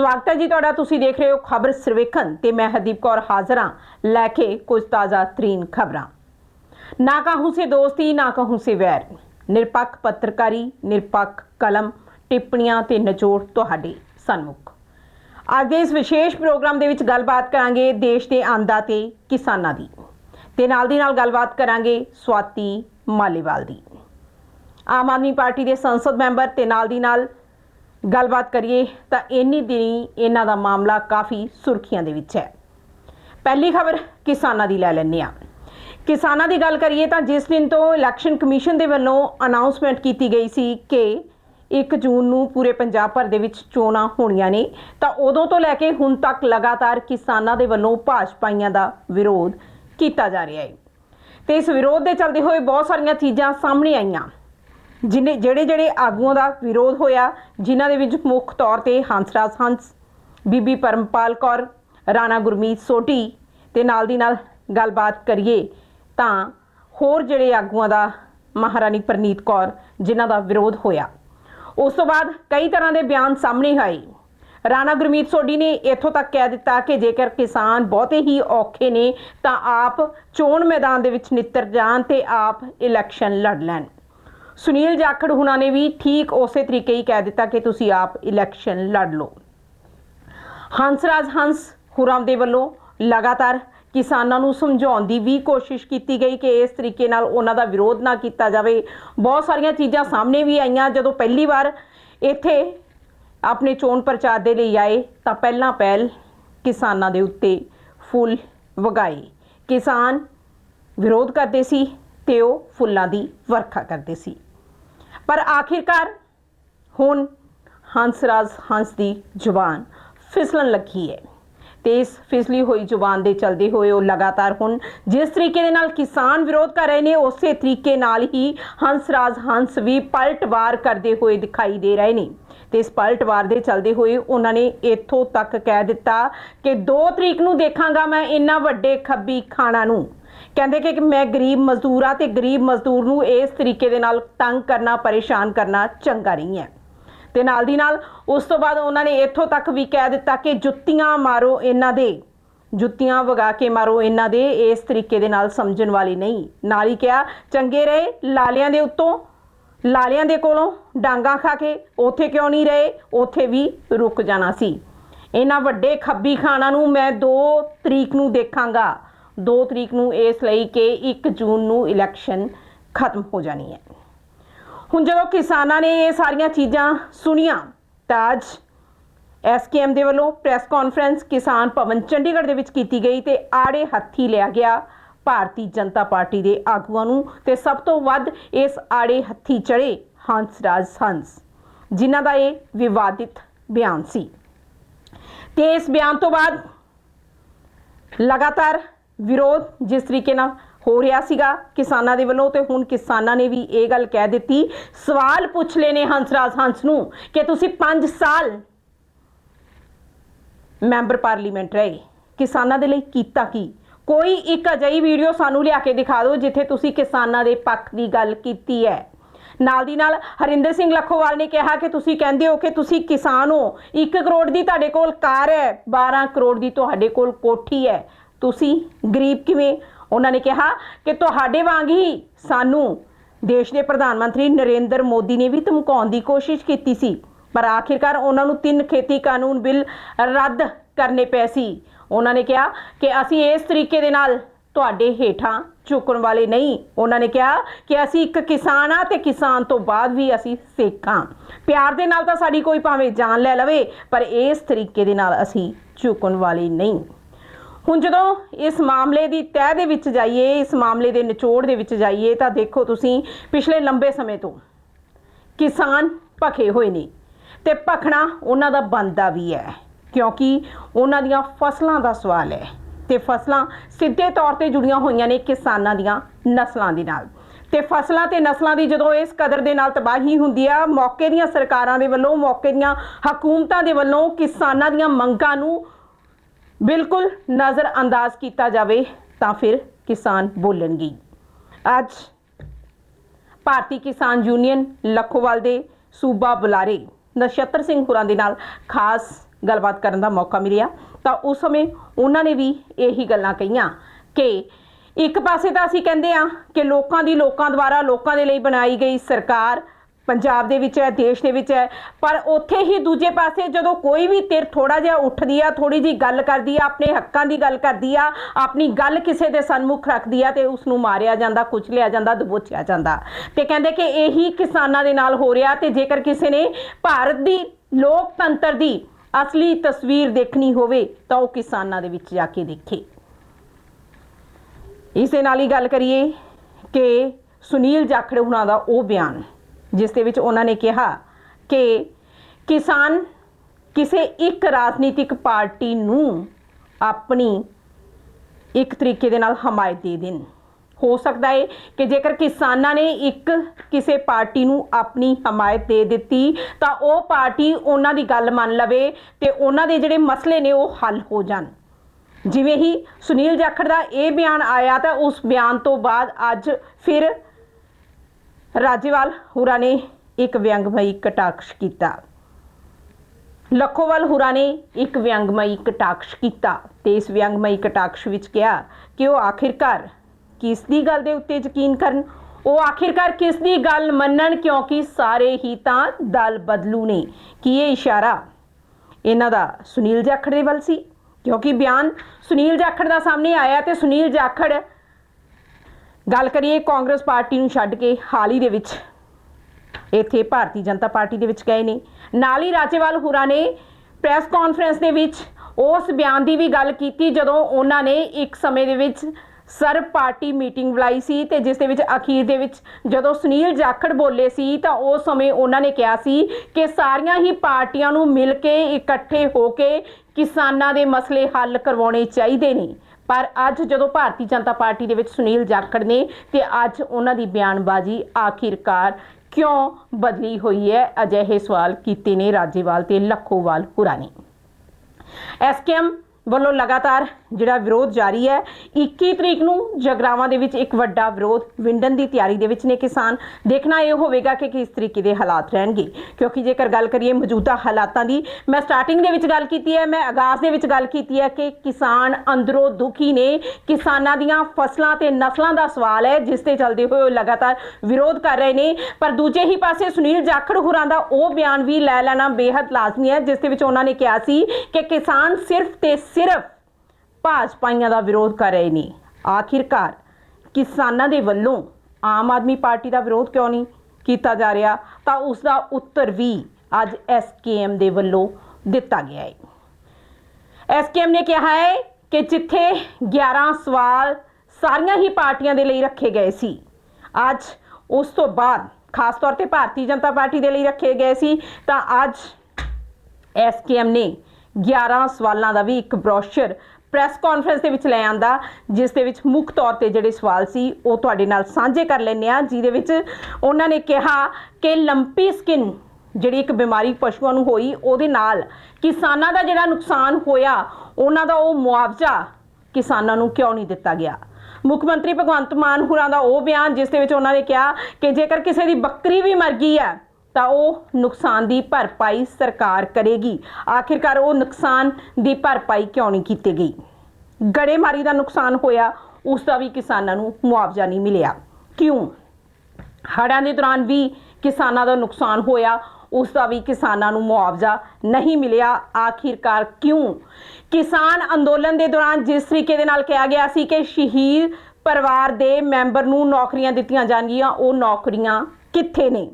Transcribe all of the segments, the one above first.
ਸਵਾਗਤ ਹੈ ਜੀ ਤੁਹਾਡਾ। ਤੁਸੀਂ ਦੇਖ ਰਹੇ ਹੋ ਖਬਰ ਸਰਵੇਖਣ ਤੇ ਮੈਂ ਹਰਦੀਪ ਕੌਰ ਹਾਜ਼ਰ ਹਾਂ। ਲੈ ਕੇ ਕੁਝ ਤਾਜ਼ਾ ਤਰੀਨ ਖਬਰਾਂ। ਨਾ ਕਹੂੰ ਸੇ ਦੋਸਤੀ, ਨਾ ਕਹੂੰ ਸੇ ਵੈਰ। ਨਿਰਪੱਖ ਪੱਤਰਕਾਰੀ, ਨਿਰਪੱਖ ਕਲਮ, ਟਿੱਪਣੀਆਂ ਤੇ ਨਿਚੋੜ ਤੁਹਾਡੇ ਸਨਮੁਖ। ਅੱਜ ਦੇ ਇਸ ਵਿਸ਼ੇਸ਼ ਪ੍ਰੋਗਰਾਮ ਦੇ ਵਿੱਚ ਗੱਲਬਾਤ ਕਰਾਂਗੇ ਦੇਸ਼ ਦੇ ਆਂਦਾ ਤੇ ਕਿਸਾਨਾਂ ਦੀ। ਤੇ ਨਾਲ ਦੀ ਨਾਲ ਗੱਲਬਾਤ ਕਰਾਂਗੇ ਸਵਾਤੀ ਮਾਲੇਵਾਲ ਦੀ। ਆਮ ਆਦਮੀ ਪਾਰਟੀ ਦੇ ਸੰਸਦ ਮੈਂਬਰ ਤੇ ਨਾਲ ਦੀ ਨਾਲ ਗੱਲਬਾਤ ਕਰੀਏ ਤਾਂ ਇੰਨੀ ਦਿਨੀ ਇਹਨਾਂ ਦਾ ਮਾਮਲਾ ਕਾਫੀ ਸੁਰਖੀਆਂ ਦੇ ਵਿੱਚ ਹੈ। ਪਹਿਲੀ ਖਬਰ ਕਿਸਾਨਾਂ ਦੀ ਲੈ ਲੈਂਦੇ ਆ ਕਿਸਾਨਾਂ ਦੀ ਗੱਲ ਕਰੀਏ ਤਾਂ ਜਿਸ ਦਿਨ ਤੋਂ ਇਲੈਕਸ਼ਨ ਕਮਿਸ਼ਨ ਦੇ ਵੱਲੋਂ ਅਨਾਉਂਸਮੈਂਟ ਕੀਤੀ ਗਈ ਸੀ ਕਿ 1 ਜੂਨ ਨੂੰ ਪੂਰੇ ਪੰਜਾਬ ਭਰ ਦੇ ਵਿੱਚ ਚੋਣਾਂ ਹੋਣੀਆਂ ਨੇ, ਤਾਂ ਉਦੋਂ ਤੋਂ ਲੈ ਕੇ ਹੁਣ ਤੱਕ ਲਗਾਤਾਰ ਕਿਸਾਨਾਂ ਦੇ ਵੱਲੋਂ ਭਾਜਪਾਈਆਂ ਦਾ ਵਿਰੋਧ ਕੀਤਾ ਜਾ ਰਿਹਾ ਹੈ। ਤੇ ਇਸ ਵਿਰੋਧ ਦੇ ਚੱਲਦੇ ਹੋਏ ਬਹੁਤ ਸਾਰੀਆਂ ਚੀਜ਼ਾਂ ਸਾਹਮਣੇ ਆਈਆਂ। ਜਿਨੇ ਜਿਹੜੇ ਜਿਹੜੇ ਆਗੂਆਂ ਦਾ ਵਿਰੋਧ ਹੋਇਆ, ਜਿਨ੍ਹਾਂ ਦੇ ਵਿੱਚ ਮੁੱਖ ਤੌਰ ਤੇ ਹੰਸਰਾਜ ਹੰਸ, ਬੀਬੀ ਪਰਮਪਾਲ ਕੌਰ, ਰਾਣਾ ਗੁਰਮੀਤ ਸੋਢੀ ਤੇ ਨਾਲ ਦੀ ਨਾਲ ਗੱਲਬਾਤ ਕਰੀਏ ਤਾਂ ਹੋਰ ਜਿਹੜੇ ਆਗੂਆਂ ਦਾ ਮਹਾਰਾਣੀ ਪ੍ਰਨੀਤ ਕੌਰ ਜਿਨ੍ਹਾਂ ਦਾ ਵਿਰੋਧ ਹੋਇਆ। ਉਸ ਤੋਂ ਬਾਅਦ ਕਈ ਤਰ੍ਹਾਂ ਦੇ ਬਿਆਨ ਸਾਹਮਣੇ ਆਏ। ਰਾਣਾ ਗੁਰਮੀਤ ਸੋਢੀ ਨੇ ਇੱਥੋਂ ਤੱਕ ਕਹਿ ਦਿੱਤਾ ਕਿ ਜੇਕਰ ਕਿਸਾਨ ਬਹੁਤੇ ਹੀ ਔਖੇ ਨੇ ਤਾਂ ਆਪ ਚੋਣ ਮੈਦਾਨ ਦੇ ਵਿੱਚ ਨਿੱਤਰ ਜਾਣ ਤੇ ਆਪ ਇਲੈਕਸ਼ਨ ਲੜ ਲੈਣ। ਸੁਨੀਲ ਜਾਖੜ ਹੁਣਾਂ ਨੇ ਵੀ ਠੀਕ ਉਸੇ ਤਰੀਕੇ ਹੀ ਕਹਿ ਦਿੱਤਾ ਕਿ ਤੁਸੀਂ ਆਪ ਇਲੈਕਸ਼ਨ ਲੜ ਲਓ। ਹੰਸਰਾਜ ਹੰਸ ਹੁਰਾਮ ਦੇ ਵੱਲੋਂ ਲਗਾਤਾਰ ਕਿਸਾਨਾਂ ਨੂੰ ਸਮਝਾਉਣ ਦੀ ਵੀ ਕੋਸ਼ਿਸ਼ ਕੀਤੀ ਗਈ ਕਿ ਇਸ ਤਰੀਕੇ ਨਾਲ ਉਹਨਾਂ ਦਾ ਵਿਰੋਧ ਨਾ ਕੀਤਾ ਜਾਵੇ। ਬਹੁਤ ਸਾਰੀਆਂ ਚੀਜ਼ਾਂ ਸਾਹਮਣੇ ਵੀ ਆਈਆਂ। ਜਦੋਂ ਪਹਿਲੀ ਵਾਰ ਇੱਥੇ ਆਪਣੇ ਚੋਣ ਪ੍ਰਚਾਰ ਦੇ ਲਈ ਆਏ, ਤਾਂ ਪਹਿਲਾਂ ਪਹਿਲ ਕਿਸਾਨਾਂ ਦੇ ਉੱਤੇ ਫੁੱਲ ਵਗਾਏ। ਕਿਸਾਨ ਵਿਰੋਧ ਕਰਦੇ ਸੀ ਤੇ ਉਹ ਫੁੱਲਾਂ ਦੀ ਵਰਖਾ ਕਰਦੇ ਸੀ। ਪਰ ਆਖਿਰਕਾਰ ਹੁਣ ਹੰਸਰਾਜ ਹੰਸ ਦੀ ਜ਼ੁਬਾਨ ਫਿਸਲਣ ਲੱਗੀ ਹੈ। ਤੇ ਇਸ ਫਿਸਲੀ ਹੋਈ ਜ਼ੁਬਾਨ ਦੇ ਚਲਦੇ ਹੋਏ ਉਹ ਲਗਾਤਾਰ ਹੁਣ ਜਿਸ ਤਰੀਕੇ ਦੇ ਨਾਲ ਕਿਸਾਨ ਵਿਰੋਧ ਕਰ ਰਹੇ ਨੇ, ਉਸੇ ਤਰੀਕੇ ਨਾਲ ਹੀ ਹੰਸਰਾਜ ਹੰਸ ਵੀ ਪਲਟਵਾਰ ਕਰਦੇ ਹੋਏ ਦਿਖਾਈ ਦੇ ਰਹੇ ਨੇ। ਤੇ ਇਸ ਪਲਟਵਾਰ ਦੇ ਚਲਦੇ ਹੋਏ ਉਹਨਾਂ ਨੇ ਇੱਥੋਂ ਤੱਕ ਕਹਿ ਦਿੱਤਾ ਕਿ 2 ਤਰੀਕ ਨੂੰ ਦੇਖਾਂਗਾ ਮੈਂ ਇੰਨਾ ਵੱਡੇ ਖੱਬੀ ਖਾਣਾ ਨੂੰ। ਕਹਿੰਦੇ ਕਿ ਮੈਂ ਗਰੀਬ ਮਜ਼ਦੂਰ ਆ ਤੇ ਗਰੀਬ ਮਜ਼ਦੂਰ ਨੂੰ ਇਸ ਤਰੀਕੇ ਦੇ ਨਾਲ ਤੰਗ ਕਰਨਾ, ਪਰੇਸ਼ਾਨ ਕਰਨਾ ਚੰਗਾ ਨਹੀਂ ਹੈ। ਤੇ ਨਾਲ ਦੀ ਨਾਲ ਉਸ ਤੋਂ ਬਾਅਦ ਉਹਨਾਂ ਨੇ ਇੱਥੋਂ ਤੱਕ ਵੀ ਕਹਿ ਦਿੱਤਾ ਕਿ ਜੁੱਤੀਆਂ ਮਾਰੋ ਇਹਨਾਂ ਦੇ। ਜੁੱਤੀਆਂ ਵਗਾ ਕੇ ਮਾਰੋ ਇਹਨਾਂ ਦੇ, ਇਸ ਤਰੀਕੇ ਦੇ ਨਾਲ ਸਮਝਣ ਵਾਲੀ ਨਹੀਂ। ਨਾਲ ਹੀ ਕਿਹਾ, ਚੰਗੇ ਰਹੇ, ਲਾਲਿਆਂ ਦੇ ਉੱਤੋਂ, ਲਾਲਿਆਂ ਦੇ ਕੋਲੋਂ ਡਾਂਗਾ ਖਾ ਕੇ ਉੱਥੇ ਕਿਉਂ ਨਹੀਂ ਰਹੇ? ਉੱਥੇ ਵੀ ਰੁਕ ਜਾਣਾ ਸੀ। ਇਹਨਾਂ ਵੱਡੇ ਖੱਬੀ ਖਾਣਾ ਨੂੰ ਮੈਂ 2 ਤਰੀਕ ਨੂੰ ਦੇਖਾਂਗਾ। 2 ਤਰੀਕ ਨੂੰ ਇਸ ਲਈ ਕਿ 1 ਜੂਨ ਨੂੰ ਇਲੈਕਸ਼ਨ ਖਤਮ ਹੋ ਜਾਣੀ ਹੈ। ਹੁਣ ਜਦੋਂ ਕਿਸਾਨਾਂ ਨੇ ਇਹ ਸਾਰੀਆਂ ਚੀਜ਼ਾਂ ਸੁਣੀਆਂ, ਤਾਂ ਅੱਜ ਐਸਕੇਐਮ ਦੇ ਵੱਲੋਂ ਪ੍ਰੈਸ ਕਾਨਫਰੰਸ ਕਿਸਾਨ ਭਵਨ ਚੰਡੀਗੜ੍ਹ ਦੇ ਵਿੱਚ ਕੀਤੀ ਗਈ ਤੇ ਆੜੇ ਹੱਥੀ ਲਿਆ ਗਿਆ ਭਾਰਤੀ ਜਨਤਾ ਪਾਰਟੀ ਦੇ ਆਗੂਆਂ ਨੂੰ ਤੇ ਸਭ ਤੋਂ ਵੱਧ ਇਸ ਆੜੇ ਹੱਥੀ ਚੜੇ ਹੰਸਰਾਜ ਹੰਸ, ਜਿਨ੍ਹਾਂ ਦਾ ਇਹ ਵਿਵਾਦਿਤ ਬਿਆਨ ਸੀ। ਤੇ ਇਸ ਬਿਆਨ ਤੋਂ ਬਾਅਦ ਲਗਾਤਾਰ ਵਿਰੋਧ ਜਿਸ ਤਰੀਕੇ ਨਾਲ ਹੋ ਰਿਹਾ ਸੀਗਾ ਕਿਸਾਨਾਂ ਦੇ ਵੱਲੋਂ ਤੇ ਹੁਣ ਕਿਸਾਨਾਂ ਨੇ ਵੀ ਇਹ ਗੱਲ ਕਹਿ ਦਿੱਤੀ। ਸਵਾਲ ਪੁੱਛ ਲਏ ਨੇ ਹੰਸਰਾਜ ਹੰਸ ਨੂੰ ਕਿ ਤੁਸੀਂ 5 ਸਾਲ ਮੈਂਬਰ ਪਾਰਲੀਮੈਂਟ ਰਹੇ, ਕਿਸਾਨਾਂ ਦੇ ਲਈ ਕੀਤਾ ਕੀ? ਕੋਈ ਇੱਕ ਅਜਿਹੀ ਵੀਡੀਓ ਸਾਨੂੰ ਲਿਆ ਕੇ ਦਿਖਾ ਦਿਓ ਜਿੱਥੇ ਤੁਸੀਂ ਕਿਸਾਨਾਂ ਦੇ ਪੱਖ ਦੀ ਗੱਲ ਕੀਤੀ ਹੈ। ਨਾਲ ਦੀ ਨਾਲ ਹਰਿੰਦਰ ਸਿੰਘ ਲੱਖੋਵਾਲ ਨੇ ਕਿਹਾ ਕਿ ਤੁਸੀਂ ਕਹਿੰਦੇ ਹੋ ਕਿ ਤੁਸੀਂ ਕਿਸਾਨ ਹੋ। 1 ਕਰੋੜ ਦੀ ਤੁਹਾਡੇ ਕੋਲ ਕਾਰ ਹੈ 12 ਕਰੋੜ ਦੀ ਤੁਹਾਡੇ ਕੋਲ ਕੋਠੀ ਹੈ। ਤੁਸੀਂ ਗਰੀਬ ਕਿਵੇਂ? ਉਹਨਾਂ ਨੇ ਕਿਹਾ ਕਿ ਤੁਹਾਡੇ ਵਾਂਗ ਹੀ ਸਾਨੂੰ ਦੇਸ਼ ਦੇ ਪ੍ਰਧਾਨ ਮੰਤਰੀ ਨਰਿੰਦਰ ਮੋਦੀ ਨੇ ਵੀ ਧਮਕਾਉਣ ਦੀ ਕੋਸ਼ਿਸ਼ ਕੀਤੀ ਸੀ। ਪਰ ਆਖਿਰਕਾਰ ਉਹਨਾਂ ਨੂੰ ਤਿੰਨ ਖੇਤੀ ਕਾਨੂੰਨ ਬਿੱਲ ਰੱਦ ਕਰਨੇ ਪਏ ਸੀ। ਉਹਨਾਂ ਨੇ ਕਿਹਾ ਕਿ ਅਸੀਂ ਇਸ ਤਰੀਕੇ ਦੇ ਨਾਲ ਤੁਹਾਡੇ ਹੇਠਾਂ ਝੁਕਣ ਵਾਲੇ ਨਹੀਂ। ਉਹਨਾਂ ਨੇ ਕਿਹਾ ਕਿ ਅਸੀਂ ਇੱਕ ਕਿਸਾਨ ਆ ਤੇ ਕਿਸਾਨ ਤੋਂ ਬਾਅਦ ਵੀ ਅਸੀਂ ਸਿੱਖਾਂ ਪਿਆਰ ਦੇ ਨਾਲ ਤਾਂ ਸਾਡੀ ਕੋਈ ਭਾਵੇਂ ਜਾਨ ਲੈ ਲਵੇ, ਪਰ ਇਸ ਤਰੀਕੇ ਦੇ ਨਾਲ ਅਸੀਂ ਝੁਕਣ ਵਾਲੇ ਨਹੀਂ। ਹੁਣ ਜਦੋਂ ਇਸ ਮਾਮਲੇ ਦੀ ਤਹਿ ਦੇ ਵਿੱਚ ਜਾਈਏ, ਇਸ ਮਾਮਲੇ ਦੇ ਨਿਚੋੜ ਦੇ ਵਿੱਚ ਜਾਈਏ, ਤਾਂ ਦੇਖੋ ਤੁਸੀਂ ਪਿਛਲੇ ਲੰਬੇ ਸਮੇਂ ਤੋਂ ਕਿਸਾਨ ਭਖੇ ਹੋਏ ਨੇ ਤੇ ਭਖਣਾ ਉਹਨਾਂ ਦਾ ਬੰਦਾ ਵੀ ਹੈ, ਕਿਉਂਕਿ ਉਹਨਾਂ ਦੀਆਂ ਫਸਲਾਂ ਦਾ ਸਵਾਲ ਹੈ ਤੇ ਫਸਲਾਂ ਸਿੱਧੇ ਤੌਰ ਤੇ ਜੁੜੀਆਂ ਹੋਈਆਂ ਨੇ ਕਿਸਾਨਾਂ ਦੀਆਂ ਨਸਲਾਂ ਦੇ ਨਾਲ। ਤੇ ਫਸਲਾਂ ਤੇ ਨਸਲਾਂ ਦੀ ਜਦੋਂ ਇਸ ਕਦਰ ਦੇ ਨਾਲ ਤਬਾਹੀ ਹੁੰਦੀ ਆ, ਮੌਕੇ ਦੀਆਂ ਸਰਕਾਰਾਂ ਦੇ ਵੱਲੋਂ, ਮੌਕੇ ਦੀਆਂ ਹਕੂਮਤਾਂ ਦੇ ਵੱਲੋਂ ਕਿਸਾਨਾਂ ਦੀਆਂ ਮੰਗਾਂ ਨੂੰ ਬਿਲਕੁਲ ਨਜ਼ਰ ਅੰਦਾਜ਼ ਕੀਤਾ ਜਾਵੇ ਤਾਂ ਫਿਰ ਕਿਸਾਨ ਬੋਲਣਗੇ। ਅੱਜ ਭਾਰਤੀ ਕਿਸਾਨ ਯੂਨੀਅਨ ਲੱਖੋਵਾਲ ਦੇ ਸੂਬਾ ਬੁਲਾਰੇ ਨਛੱਤਰ ਸਿੰਘ ਹੁਰਾਂ ਦੇ ਨਾਲ ਖਾਸ ਗੱਲਬਾਤ ਕਰਨ ਦਾ ਮੌਕਾ ਮਿਲਿਆ। ਤਾਂ ਉਸ ਸਮੇਂ ਉਹਨਾਂ ਨੇ ਵੀ ਇਹੀ ਗੱਲਾਂ ਕਹੀਆਂ ਕਿ ਇੱਕ ਪਾਸੇ ਤਾਂ ਅਸੀਂ ਕਹਿੰਦੇ ਆ ਕਿ ਲੋਕਾਂ ਦੀ ਲੋਕਾਂ ਦੁਆਰਾ ਲੋਕਾਂ ਦੇ ਲਈ ਬਣਾਈ ਗਈ ਸਰਕਾਰ ਪੰਜਾਬ ਦੇ ਵਿੱਚ ਹੈ, ਦੇਸ਼ ਦੇ ਵਿੱਚ ਹੈ, ਪਰ ਉੱਥੇ ਹੀ ਦੂਜੇ ਪਾਸੇ ਜਦੋਂ ਕੋਈ ਵੀ ਧਿਰ ਥੋੜਾ ਜਿਹਾ ਉੱਠਦੀ ਆ ਥੋੜੀ ਜੀ ਗੱਲ ਕਰਦੀ ਆ, ਆਪਣੇ ਹੱਕਾਂ ਦੀ ਗੱਲ ਕਰਦੀ ਆ, ਆਪਣੀ ਗੱਲ ਕਿਸੇ ਦੇ ਸਨਮੁਖ ਰੱਖਦੀ ਆ ਤੇ ਉਸ ਨੂੰ ਮਾਰਿਆ ਜਾਂਦਾ ਕੁਚਲਿਆ ਜਾਂਦਾ, ਦਬੋਚਿਆ ਜਾਂਦਾ। ਤੇ ਕਹਿੰਦੇ ਕਿ ਇਹੀ ਕਿਸਾਨਾਂ ਦੇ ਨਾਲ ਹੋ ਰਿਹਾ ਤੇ ਜੇਕਰ ਕਿਸੇ ਨੇ ਭਾਰਤ ਦੀ ਲੋਕਤੰਤਰ ਦੀ ਅਸਲੀ ਤਸਵੀਰ ਦੇਖਣੀ ਹੋਵੇ, ਤਾਂ ਉਹ ਕਿਸਾਨਾਂ ਦੇ ਵਿੱਚ ਜਾ ਕੇ ਦੇਖੇ। ਇਸੇ ਨਾਲ ਹੀ ਗੱਲ ਕਰੀਏ ਕਿ ਸੁਨੀਲ ਜਾਖੜ ਹੁਣਾਂ ਦਾ ਉਹ ਬਿਆਨ। ਜਿਸ ਦੇ ਵਿੱਚ ਉਹਨਾਂ ਨੇ ਕਿਹਾ ਕਿ ਕਿਸਾਨ ਕਿਸੇ ਇੱਕ ਰਾਜਨੀਤਿਕ ਪਾਰਟੀ ਨੂੰ ਆਪਣੀ ਇੱਕ ਤਰੀਕੇ ਦੇ ਨਾਲ ਹਮਾਇਤ ਦੇ ਦੇਣ। ਹੋ ਸਕਦਾ ਹੈ ਕਿ ਜੇਕਰ ਕਿਸਾਨਾਂ ਨੇ ਇੱਕ ਕਿਸੇ ਪਾਰਟੀ ਨੂੰ ਆਪਣੀ ਹਮਾਇਤ ਦੇ ਦਿੱਤੀ, ਤਾਂ ਉਹ ਪਾਰਟੀ ਉਹਨਾਂ ਦੀ ਗੱਲ ਮੰਨ ਲਵੇ ਤੇ ਉਹਨਾਂ ਦੇ ਜਿਹੜੇ ਮਸਲੇ ਨੇ ਉਹ ਹੱਲ ਹੋ ਜਾਣ। ਜਿਵੇਂ ਹੀ ਸੁਨੀਲ ਜਾਖੜ ਦਾ ਇਹ ਬਿਆਨ ਆਇਆ ਤਾਂ ਉਸ ਬਿਆਨ ਤੋਂ ਬਾਅਦ ਅੱਜ ਫਿਰ ਰਾਜੇਵਾਲ ਹੁਰਾ ਨੇ ਇੱਕ ਵਿਅੰਗਮਈ ਕਟਾਕਸ਼ ਕੀਤਾ। ਲਖੋਵਾਲ ਹੁਰਾ ਨੇ ਇੱਕ ਵਿਅੰਗਮਈ ਕਟਾਕਸ਼ ਕੀਤਾ ਤੇ ਇਸ ਵਿਅੰਗਮਈ ਕਟਾਕਸ਼ ਵਿੱਚ ਕਿਹਾ ਕਿ ਉਹ ਆਖਿਰਕਾਰ ਕਿਸ ਦੀ ਗੱਲ ਦੇ ਉੱਤੇ ਯਕੀਨ ਕਰਨ? ਉਹ ਆਖਿਰਕਾਰ ਕਿਸ ਦੀ ਗੱਲ ਮੰਨਣ? ਕਿਉਂਕਿ ਸਾਰੇ ਹੀ ਤਾਂ ਦਲ ਬਦਲੂ ਨੇ। ਕੀ ਇਹ ਇਸ਼ਾਰਾ ਇਹਨਾਂ ਦਾ ਸੁਨੀਲ ਜਾਖੜ ਦੇ ਵੱਲ ਸੀ? ਕਿਉਂਕਿ ਬਿਆਨ ਸੁਨੀਲ ਜਾਖੜ ਦਾ ਸਾਹਮਣੇ ਆਇਆ ਤੇ ਸੁਨੀਲ ਜਾਖੜ ਗੱਲ ਕਰੀਏ ਕਾਂਗਰਸ ਪਾਰਟੀ ਨੂੰ ਛੱਡ ਕੇ ਹਾਲ ਹੀ ਦੇ ਵਿੱਚ। ਇੱਥੇ ਭਾਰਤੀ ਜਨਤਾ ਪਾਰਟੀ ਦੇ ਵਿੱਚ ਗਏ ਨੇ। ਨਾਲ ਹੀ ਰਾਜੇਵਾਲ ਹੁਰਾ ਨੇ ਪ੍ਰੈਸ ਕਾਨਫਰੰਸ ਦੇ ਵਿੱਚ ਉਸ ਬਿਆਨ ਦੀ ਵੀ ਗੱਲ ਕੀਤੀ ਜਦੋਂ ਉਹਨਾਂ ਨੇ ਇੱਕ ਸਮੇਂ ਦੇ ਵਿੱਚ ਸਰਬ ਪਾਰਟੀ ਮੀਟਿੰਗ ਬੁਲਾਈ ਸੀ ਤੇ ਜਿਸ ਦੇ ਵਿੱਚ ਅਖੀਰ ਦੇ ਵਿੱਚ ਜਦੋਂ ਸੁਨੀਲ ਜਾਖੜ ਬੋਲੇ ਸੀ ਤਾਂ ਉਸ ਸਮੇਂ ਉਹਨਾਂ ਨੇ ਕਿਹਾ ਸੀ ਕਿ ਸਾਰੀਆਂ ਹੀ ਪਾਰਟੀਆਂ ਨੂੰ ਮਿਲ ਕੇ ਇਕੱਠੇ ਹੋ ਕੇ ਕਿਸਾਨਾਂ ਦੇ ਮਸਲੇ ਹੱਲ ਕਰਵਾਉਣੇ ਚਾਹੀਦੇ ਨੇ। ਪਰ ਅੱਜ ਜਦੋਂ ਭਾਰਤੀ ਜਨਤਾ ਪਾਰਟੀ ਦੇ ਵਿੱਚ ਸੁਨੀਲ ਜਾਖੜ ਨੇ ਤੇ ਅੱਜ ਉਹਨਾਂ ਦੀ ਬਿਆਨਬਾਜ਼ੀ ਆਖਿਰਕਾਰ ਕਿਉਂ ਬਦਲੀ ਹੋਈ ਹੈ, ਅਜਿਹੇ ਸਵਾਲ ਕੀਤੇ ਨੇ ਰਾਜੇਵਾਲ ਤੇ ਲੱਖੋਵਾਲ ਹੁਰਾਂ ਨੇ ਐਸਕੇਐਮ ਵੱਲੋਂ ਲਗਾਤਾਰ ਜਿਹੜਾ ਵਿਰੋਧ ਜਾਰੀ ਹੈ 21 ਤਰੀਕ ਨੂੰ ਜਗਰਾਵਾਂ ਦੇ ਵਿੱਚ ਇੱਕ ਵੱਡਾ ਵਿਰੋਧ ਵਿੰਡਨ ਦੀ ਤਿਆਰੀ ਦੇ ਵਿੱਚ ਨੇ ਕਿਸਾਨ। ਦੇਖਣਾ ਇਹ ਹੋਵੇਗਾ ਕਿ ਕਿਸ ਤਰੀਕੇ ਦੇ ਹਾਲਾਤ ਰਹਿਣਗੇ। ਕਿਉਂਕਿ ਜੇਕਰ ਗੱਲ ਕਰੀਏ ਮੌਜੂਦਾ ਹਾਲਾਤਾਂ ਦੀ, ਮੈਂ ਸਟਾਰਟਿੰਗ ਦੇ ਵਿੱਚ ਗੱਲ ਕੀਤੀ ਹੈ, ਮੈਂ ਆਗਾਜ਼ ਦੇ ਵਿੱਚ ਗੱਲ ਕੀਤੀ ਹੈ ਕਿ ਕਿਸਾਨ ਅੰਦਰੋਂ ਦੁਖੀ ਨੇ। ਕਿਸਾਨਾਂ ਦੀਆਂ ਫਸਲਾਂ ਤੇ ਨਸਲਾਂ ਦਾ ਸਵਾਲ ਹੈ, ਜਿਸ ਤੇ ਚੱਲਦੇ ਹੋਏ ਉਹ ਲਗਾਤਾਰ ਵਿਰੋਧ ਕਰ ਰਹੇ ਨੇ। ਪਰ ਦੂਜੇ ਹੀ ਪਾਸੇ ਸੁਨੀਲ ਜਾਖੜ ਹੁਰਾਂ ਦਾ ਉਹ ਬਿਆਨ ਵੀ ਲੈ ਲੈਣਾ ਬੇहद ਲਾਜ਼ਮੀ ਹੈ, ਜਿਸ ਦੇ ਵਿੱਚ ਉਹਨਾਂ ਨੇ ਕਿਹਾ ਸੀ ਕਿ ਕਿਸਾਨ ਸਿਰਫ ਤੇ ਸਿਰਫ ਭਾਜਪਾਈਆਂ ਦਾ ਵਿਰੋਧ ਕਰ ਰਹੇ ਨੇ। ਆਖਿਰਕਾਰ ਕਿਸਾਨਾਂ ਦੇ ਵੱਲੋਂ ਆਮ ਆਦਮੀ ਪਾਰਟੀ ਦਾ ਵਿਰੋਧ ਕਿਉਂ ਨਹੀਂ ਕੀਤਾ ਜਾ ਰਿਹਾ? ਤਾਂ ਉਸ ਦਾ ਉੱਤਰ ਵੀ ਅੱਜ ਐਸਕੇਐਮ ਦੇ ਵੱਲੋਂ ਦਿੱਤਾ ਗਿਆ ਹੈ। ਐਸਕੇਐਮ ਨੇ ਕਿਹਾ ਹੈ ਕਿ ਜਿੱਥੇ 11 ਸਵਾਲ ਸਾਰੀਆਂ ਹੀ ਪਾਰਟੀਆਂ ਦੇ ਲਈ ਰੱਖੇ ਗਏ ਸੀ, ਅੱਜ ਉਸ ਤੋਂ ਬਾਅਦ ਖਾਸ ਤੌਰ ਤੇ ਭਾਰਤੀ ਜਨਤਾ ਪਾਰਟੀ ਦੇ ਲਈ ਰੱਖੇ ਗਏ ਸੀ, ਤਾਂ ਅੱਜ ਐਸਕੇਐਮ ਨੇ 11 ਸਵਾਲਾਂ ਦਾ ਵੀ ਇੱਕ ਬ੍ਰੋਸ਼ਰ ਪ੍ਰੈਸ ਕਾਨਫਰੰਸ ਦੇ ਵਿੱਚ ਲੈ ਆਂਦਾ, ਜਿਸ ਦੇ ਵਿੱਚ ਮੁੱਖ ਤੌਰ ਤੇ ਜਿਹੜੇ ਸਵਾਲ ਸੀ, ਉਹ ਤੁਹਾਡੇ ਨਾਲ ਸਾਂਝੇ ਕਰ ਲੈਂਦੇ ਆ ਜਿਹਦੇ ਵਿੱਚ ਉਹਨਾਂ ਨੇ ਕਿਹਾ ਕਿ ਲੰਪੀ ਸਕਿਨ ਜਿਹੜੀ ਇੱਕ ਬਿਮਾਰੀ ਪਸ਼ੂਆਂ ਨੂੰ ਹੋਈ, ਉਹਦੇ ਨਾਲ ਕਿਸਾਨਾਂ ਦਾ ਜਿਹੜਾ ਨੁਕਸਾਨ ਹੋਇਆ, ਉਹਨਾਂ ਦਾ ਉਹ ਮੁਆਵਜ਼ਾ ਕਿਸਾਨਾਂ ਨੂੰ ਕਿਉਂ ਨਹੀਂ ਦਿੱਤਾ ਗਿਆ? ਮੁੱਖ ਮੰਤਰੀ ਭਗਵੰਤ ਮਾਨ ਹੁਰਾਂ ਦਾ ਉਹ ਬਿਆਨ, ਜਿਸ ਦੇ ਵਿੱਚ ਉਹਨਾਂ ਨੇ ਕਿਹਾ ਕਿ ਜੇਕਰ ਕਿਸੇ ਦੀ ਬੱਕਰੀ ਵੀ ਮਰ ਗਈ ਹੈ ਤਾਂ ਉਹ ਨੁਕਸਾਨ ਦੀ ਭਰਪਾਈ ਸਰਕਾਰ ਕਰੇਗੀ। ਆਖਿਰਕਾਰ ਉਹ ਨੁਕਸਾਨ ਦੀ ਭਰਪਾਈ ਕਿਉਂ ਨਹੀਂ ਕੀਤੀ ਗਈ? ਗੜੇਮਾਰੀ ਦਾ ਨੁਕਸਾਨ ਹੋਇਆ, ਉਸ ਦਾ ਵੀ ਕਿਸਾਨਾਂ ਨੂੰ ਮੁਆਵਜ਼ਾ ਨਹੀਂ ਮਿਲਿਆ। ਕਿਉਂ? ਹੜ੍ਹਾਂ ਦੇ ਦੌਰਾਨ ਵੀ ਕਿਸਾਨਾਂ ਦਾ ਨੁਕਸਾਨ ਹੋਇਆ, ਉਸ ਦਾ ਵੀ ਕਿਸਾਨਾਂ ਨੂੰ ਮੁਆਵਜ਼ਾ ਨਹੀਂ ਮਿਲਿਆ। ਆਖਿਰਕਾਰ ਕਿਉਂ? ਕਿਸਾਨ ਅੰਦੋਲਨ ਦੇ ਦੌਰਾਨ ਜਿਸ ਤਰੀਕੇ ਦੇ ਨਾਲ ਕਿਹਾ ਗਿਆ ਸੀ ਕਿ ਸ਼ਹੀਦ ਪਰਿਵਾਰ ਦੇ ਮੈਂਬਰ ਨੂੰ ਨੌਕਰੀਆਂ ਦਿੱਤੀਆਂ ਜਾਣਗੀਆਂ, ਉਹ ਨੌਕਰੀਆਂ ਕਿੱਥੇ ਨੇ?